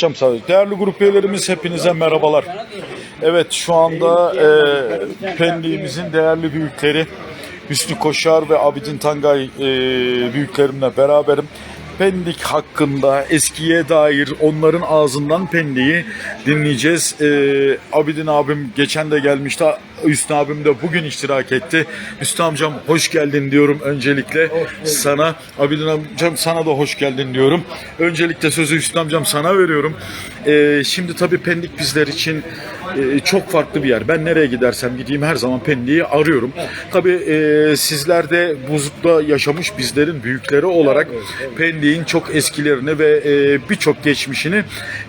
Hocam olun. Değerli grup üyelerimiz hepinize merhabalar. Evet şu anda e, Pendik'imizin değerli büyükleri Hüsnü Koşar ve Abidin Tangay e, büyüklerimle beraberim. Pendik hakkında eskiye dair onların ağzından Pendik'i dinleyeceğiz. E, Abidin abim geçen de gelmişti. Hüsnü abim de bugün iştirak etti. Hüsnü amcam hoş geldin diyorum öncelikle sana. Abidin amcam sana da hoş geldin diyorum. Öncelikle sözü Hüsnü amcam sana veriyorum. Ee, şimdi tabii Pendik bizler için e, çok farklı bir yer. Ben nereye gidersem gideyim her zaman Pendik'i arıyorum. Tabii e, sizler de Buzluk'ta yaşamış bizlerin büyükleri olarak Pendik'in çok eskilerini ve e, birçok geçmişini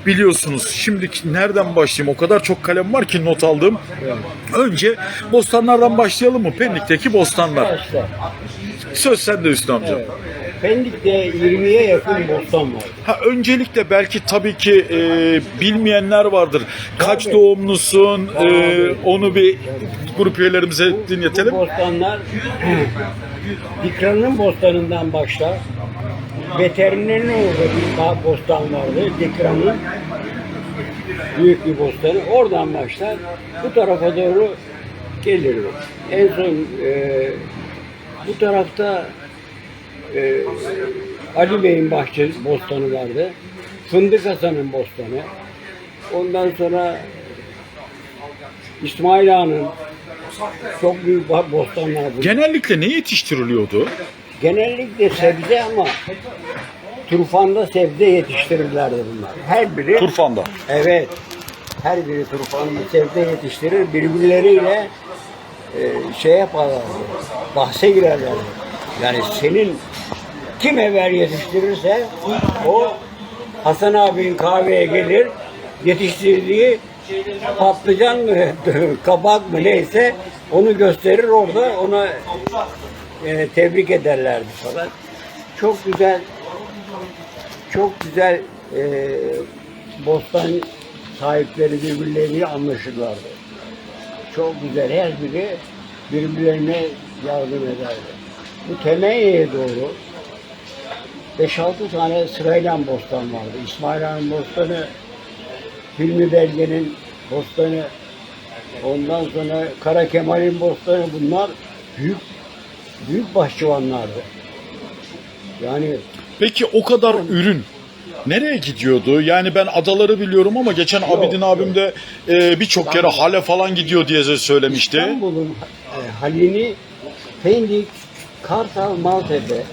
biliyorsunuz. Şimdi nereden başlayayım? O kadar çok kalem var ki not aldığım. Önce bostanlardan başlayalım mı? Pendik'teki bostanlar. Söz sende Hüsnü amca. Pendik'te 20'ye yakın bostan var. Ha, öncelikle belki tabii ki e, bilmeyenler vardır. Kaç doğumlusun? E, onu bir grup üyelerimize dinletelim. Bu bostanlar Dikran'ın bostanından başlar. Veterinerin orada bir daha bostan vardı. Dikran'ın büyük bir bostanı. Oradan başlar. Bu tarafa doğru gelir. En son e, bu tarafta e, Ali Bey'in bahçe bostanı vardı. Fındık Hasan'ın bostanı. Ondan sonra İsmail Ağa'nın çok büyük bostanlar. Genellikle ne yetiştiriliyordu? Genellikle sebze ama turfanda sebze yetiştirirlerdi bunlar. Her biri Turfan'da. evet her biri turfanda sebze yetiştirir birbirleriyle e, şey yaparlardı. Bahse girerlerdi. Yani senin kim evvel yetiştirirse o Hasan abinin kahveye gelir yetiştirdiği patlıcan mı kabak mı neyse onu gösterir orada ona e, tebrik ederlerdi falan. Çok güzel çok güzel e, bostan sahipleri birbirleriyle anlaşırlardı. Çok güzel her biri birbirlerine yardım ederdi. Bu Temenye'ye doğru 5-6 tane sırayla bostan vardı. İsmail Han'ın bostanı, Hilmi Belge'nin bostanı, ondan sonra Kara Kemal'in bostanı bunlar büyük büyük bahçıvanlardı. Yani Peki o kadar ürün nereye gidiyordu? Yani ben adaları biliyorum ama geçen Abidin abim de e, birçok kere hale falan gidiyor diye söylemişti. İstanbul'un e, halini Pendik, Kartal, Maltepe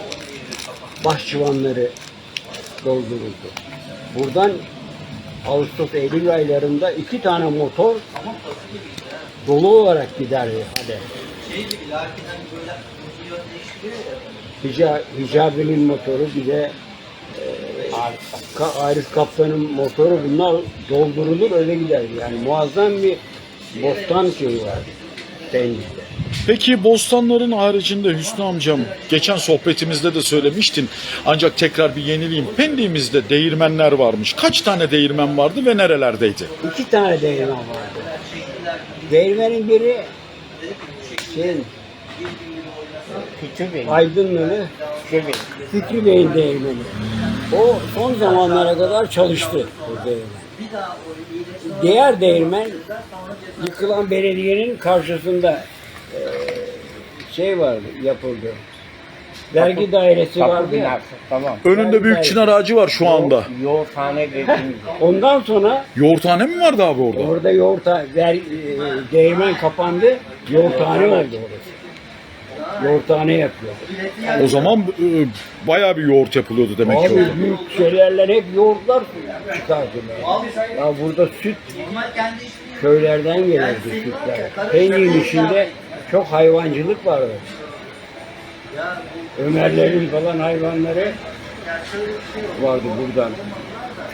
bahçıvanları doldururdu. Buradan Ağustos, Eylül aylarında iki tane motor dolu olarak giderdi hale. Hica, Hicabi'nin motoru bir de e, Ka- Arif Kaptan'ın motoru bunlar doldurulur öyle giderdi. Yani muazzam bir bostan şeyi vardı Pendik'te. Peki bostanların haricinde Hüsnü amcam geçen sohbetimizde de söylemiştin ancak tekrar bir yenileyim. Pendik'imizde değirmenler varmış. Kaç tane değirmen vardı ve nerelerdeydi? İki tane değirmen vardı. Değirmenin biri şeyin Fikri Bey. Aydınlı'nı Fikri Bey. Fikri Bey'in değirmeni. O son zamanlara kadar çalıştı o değirmen. Diğer değirmen yıkılan belediyenin karşısında eee, şey vardı, yapıldı. Vergi dairesi Kapı vardı ya. binası. Tamam. Önünde büyük çınar ağacı var şu anda. Yoğurthane dediğimiz. Ondan sonra Yoğurthane mi vardı abi orada? orada yoğurta, ver, eee, değirmen kapandı, yoğurthane oldu orası. Yoğurthane yapıyor. O zaman e, bayağı bir yoğurt yapılıyordu demek ki Abi orada. büyük şeylerle hep yoğurtlar çıkartıyorlar. Ya burada süt köylerden gelirdi sütler. Peynirin içinde çok hayvancılık vardı. Ömerlerin falan hayvanları vardı buradan.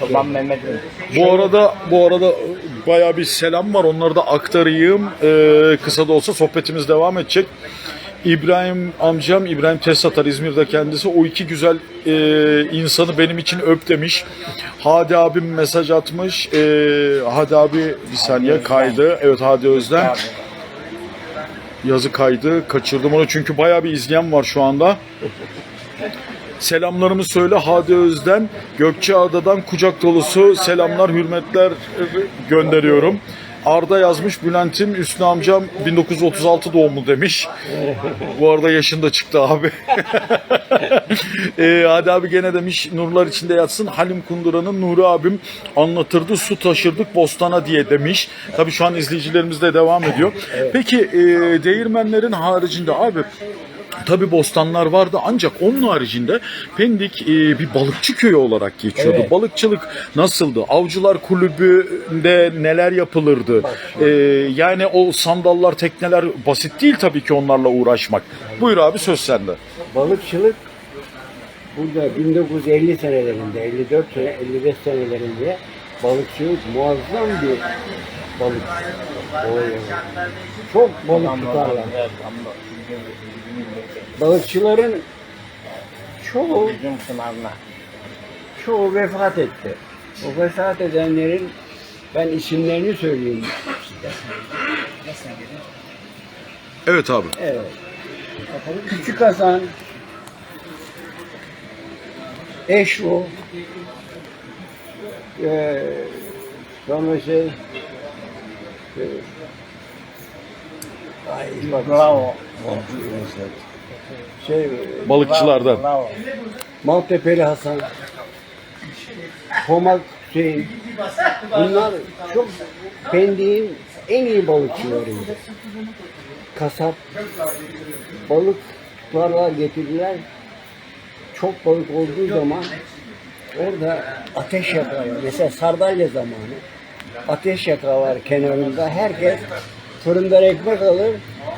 Çoban Mehmet'in. Bu arada bu arada bayağı bir selam var. Onları da aktarayım. Ee, kısa da olsa sohbetimiz devam edecek. İbrahim amcam, İbrahim Tesatar İzmir'de kendisi. O iki güzel e, insanı benim için öp demiş. Hadi abim mesaj atmış. Ee, Hadi abi bir saniye kaydı. Evet Hadi Özlem. Yazı kaydı. Kaçırdım onu çünkü bayağı bir izleyen var şu anda. Selamlarımı söyle Hadi Öz'den, Gökçeada'dan kucak dolusu selamlar, hürmetler gönderiyorum. Arda yazmış, Bülent'im, Üstü amcam 1936 doğumlu demiş. Bu arada yaşında çıktı abi. Ee, hadi abi gene demiş, nurlar içinde yatsın. Halim Kundura'nın Nuri abim anlatırdı, su taşırdık bostana diye demiş. Tabii şu an izleyicilerimiz de devam ediyor. Peki e, değirmenlerin haricinde abi Tabi bostanlar vardı ancak onun haricinde Pendik e, bir balıkçı köyü olarak geçiyordu. Evet. Balıkçılık nasıldı? Avcılar kulübünde neler yapılırdı? E, yani o sandallar, tekneler basit değil tabii ki onlarla uğraşmak. Buyur abi söz sende. Balıkçılık burada 1950 senelerinde, 54 sene, 55 senelerinde balıkçılık muazzam bir balık olayı. Çok balık tutarlar. Balıkçıların çoğu Bizim çoğu vefat etti. O vefat edenlerin ben isimlerini söyleyeyim size. Evet abi. Evet. Küçük Hasan, Eşo, eee sonra şey, eee, ay, Bravo. şey, Balıkçılardan. Bravo. Maltepe'li Hasan, Pomak Hüseyin, bunlar çok Pendik'in en iyi balıkçılarıydı. Kasap, balık tutarlar getirdiler. Çok balık olduğu zaman orada ateş yakarlar. Mesela sardalya zamanı ateş yakarlar kenarında. Herkes fırından ekmek alır,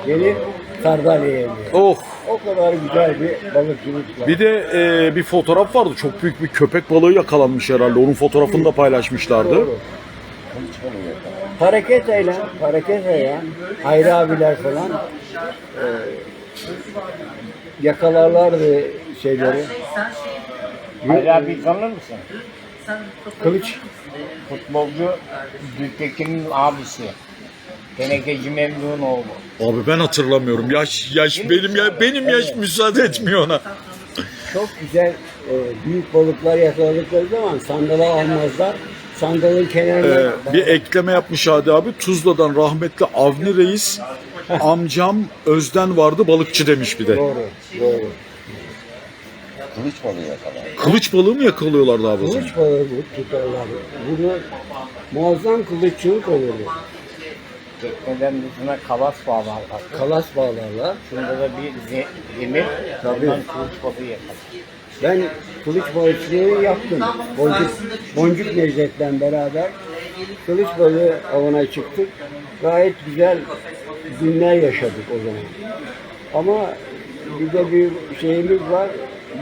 gelir sardalya yer. Oh. O kadar güzel bir balıkçılık var. Bir de e, bir fotoğraf vardı. Çok büyük bir köpek balığı yakalanmış herhalde. Onun fotoğrafını da paylaşmışlardı. Doğru. Hareket eyle, hareket eyle. Hayri abiler falan e, yakalarlardı şeyleri. Hala bir tanır mısın? Kılıç. Futbolcu Gültekin'in abisi. Tenekeci Memduh'un oğlu. Abi ben hatırlamıyorum. Yaş yaş benim ya benim yaş müsaade etmiyor ona. Çok güzel e, büyük balıklar yakaladıkları zaman sandala almazlar. Sandalın kenarına Ee, bir ekleme yapmış Hadi abi. Tuzla'dan rahmetli Avni Reis amcam Özden vardı balıkçı demiş bir de. Doğru, doğru. Kılıç balığı yakalar. Kılıç balığı mı yakalıyorlardı abi o zaman? Kılıç balığı tutarlar. Bunu muazzam kılıççılık olurdu. Tekneden dışına kalas bağlarlar. Kalas bağlarlar. Şunda da bir ze- demir, Tabii. ondan kılıç balığı yakar. Ben kılıç balıkçılığı yaptım. Boncuk, Boncuk Necdet'le beraber kılıç balığı avına çıktık. Gayet güzel günler yaşadık o zaman. Ama bir de bir şeyimiz var.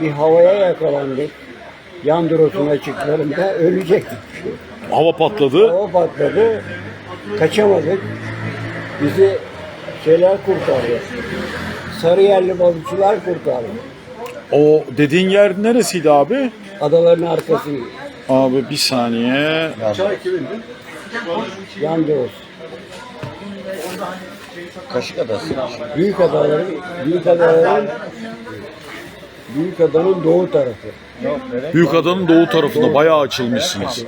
Bir havaya yakalandık. Yandıros'un açıklarında ölecektik. Hava patladı. Hava patladı. Kaçamadık. Bizi şeyler kurtardı. Sarıyerli balıkçılar kurtardı. O dediğin yer neresiydi abi? Adaların arkasını. Abi bir saniye. Yandıros. Kaşık adası. Büyük adaların, büyük adaların büyük adanın doğu tarafı. Yok böyle. Büyükada'nın doğu tarafında bayağı açılmışsınız.